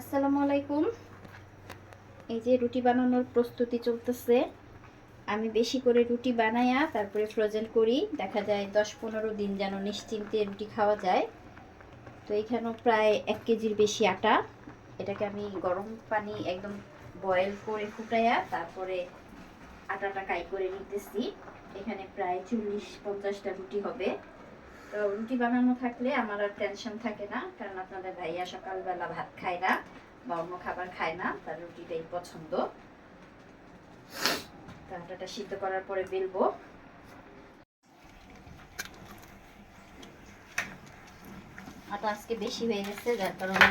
আসসালামু আলাইকুম। এই যে রুটি বানানোর প্রস্তুতি চলতেছে। আমি বেশি করে রুটি বানাইয়া তারপরে ফ্রোজেন করি। দেখা যায় দশ পনেরো দিন যেন নিশ্চিন্তে রুটি খাওয়া যায়। তো এখানেও প্রায় এক কেজির বেশি আটা। এটাকে আমি গরম পানি একদম বয়েল করে ফুটাইয়া তারপরে আটাটা কাই করে নিতেছি। এখানে প্রায় চল্লিশ পঞ্চাশটা রুটি হবে। তো রুটি বানানো থাকলে আমার আর টেনশন থাকে না, কারণ আপনাদের ভাইয়া সকালবেলা ভাত খায় না, বা অন্য খাবার খায় না, তার রুটিটাই পছন্দ। তো সিদ্ধ করার পরে বেলবো। আটা আজকে বেশি হয়ে গেছে, যার কারণে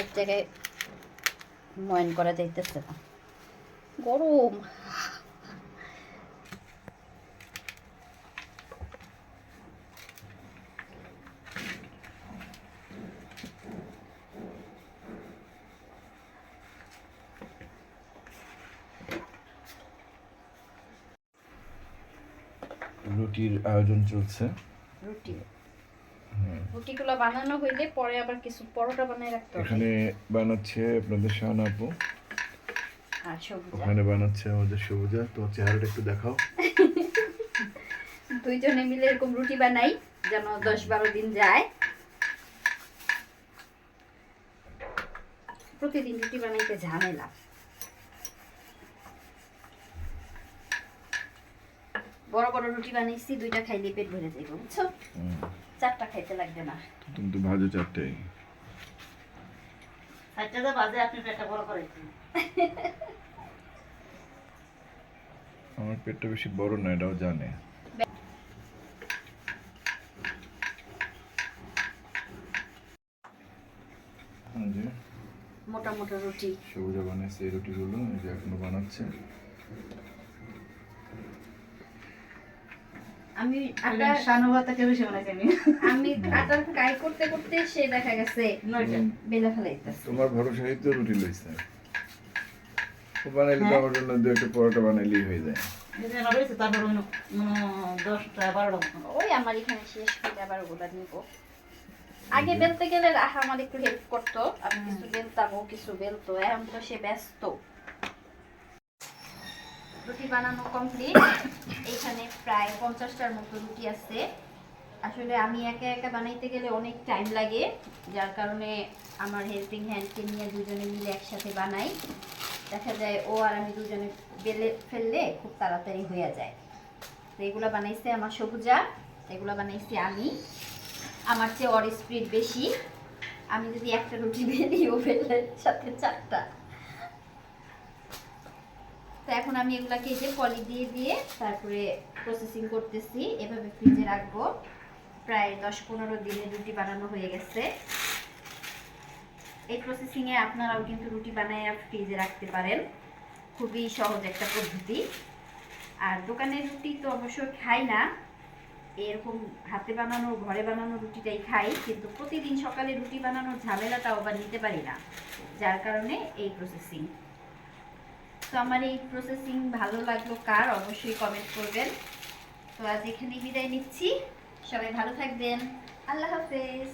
এক জায়গায় ময়ন করা যাইতেছে না। গরম! রুটির আয়োজন চলছে। রুটি? রুটিগুলো বানানো হইলে পরে আবার কিছু পরোটা বানাই রাখতে হবে। এখানে বানাচ্ছে আপনাদের শাহান আপু। আর সবুজ। ওখানে বানাচ্ছে আমাদের সবুজা। তো চেহারাটা একটু দেখাও। দুইজনে মিলে এরকম রুটি বানাই যেন দশ বারো দিন যায়। প্রতিদিন রুটি বানাইতে ঝামেলা। বড় বড় রুটি বানাইছি দুইটা খাইলে পেট ভরে যাইব বুঝছ? চারটা খাইতে লাগবে না। তুমি তো ভাজো চারটাই। চারটাতে বাজে আপনি পেটটা বড় করেছেন আমার পেটটা বেশি বড় না এটাও জানে। মোটা মোটা রুটি। সবুজা বানাইছে এই রুটিগুলো এই যে এখনও বানাচ্ছে। আমি আটা বেশি বানাইছি আমি। আমি আটার কাই করতে করতে সে দেখা গেছে নয়টা। বেলা ফেলাইতেছে। তোমার ভরসাই তো রুটি লইছে। বানাইলে হ্যাঁ। আমার জন্য দু একটা পরোটা বানাইলেই হয়ে যায়। তারপর দশটা বারোটা ওই আমার এখানে শেষ করে আবার ওগুলা নিব। আগে বেলতে গেলে রাহা আমার একটু হেল্প করতো আমি কিছু বেলতাম ও কিছু বেলতো এখন তো সে ব্যস্ত। রুটি বানানো কমপ্লিট এখানে প্রায় পঞ্চাশটার মতো রুটি আছে। আসলে আমি একা একা বানাইতে গেলে অনেক টাইম লাগে, যার কারণে আমার হেল্পিং হ্যান্ডকে নিয়ে দুজনে মিলে একসাথে বানাই। দেখা যায় ও আর আমি দুজনে বেলে ফেললে খুব তাড়াতাড়ি হয়ে যায়। তো এগুলো বানাইছে আমার সবুজা, এগুলো বানাইছি আমি। আমার চেয়ে ওর স্পিড বেশি। আমি যদি একটা রুটি বেলি, ও বেলে সাথে চারটা। তো এখন আমি এগুলাকে এই যে পলি দিয়ে দিয়ে তারপরে প্রসেসিং করতেছি। এভাবে ফ্রিজে রাখব। প্রায় দশ পনেরো দিনে রুটি বানানো হয়ে গেছে। এই প্রসেসিংয়ে আপনারাও কিন্তু রুটি বানায় ফ্রিজে রাখতে পারেন। খুবই সহজ একটা পদ্ধতি। আর দোকানের রুটি তো অবশ্য খাই না। এরকম হাতে বানানো, ঘরে বানানো রুটিটাই খাই, কিন্তু প্রতিদিন সকালে রুটি বানানোর ঝামেলাটাও আবার নিতে পারি না। যার কারণে এই প্রসেসিং তো আমার এই প্রসেসিং ভালো লাগল কার অবশ্যই কমেন্ট করবেন। তো আজ এখানে বিদায় নিচ্ছি। সবাই ভালো থাকবেন। আল্লাহ হাফেজ।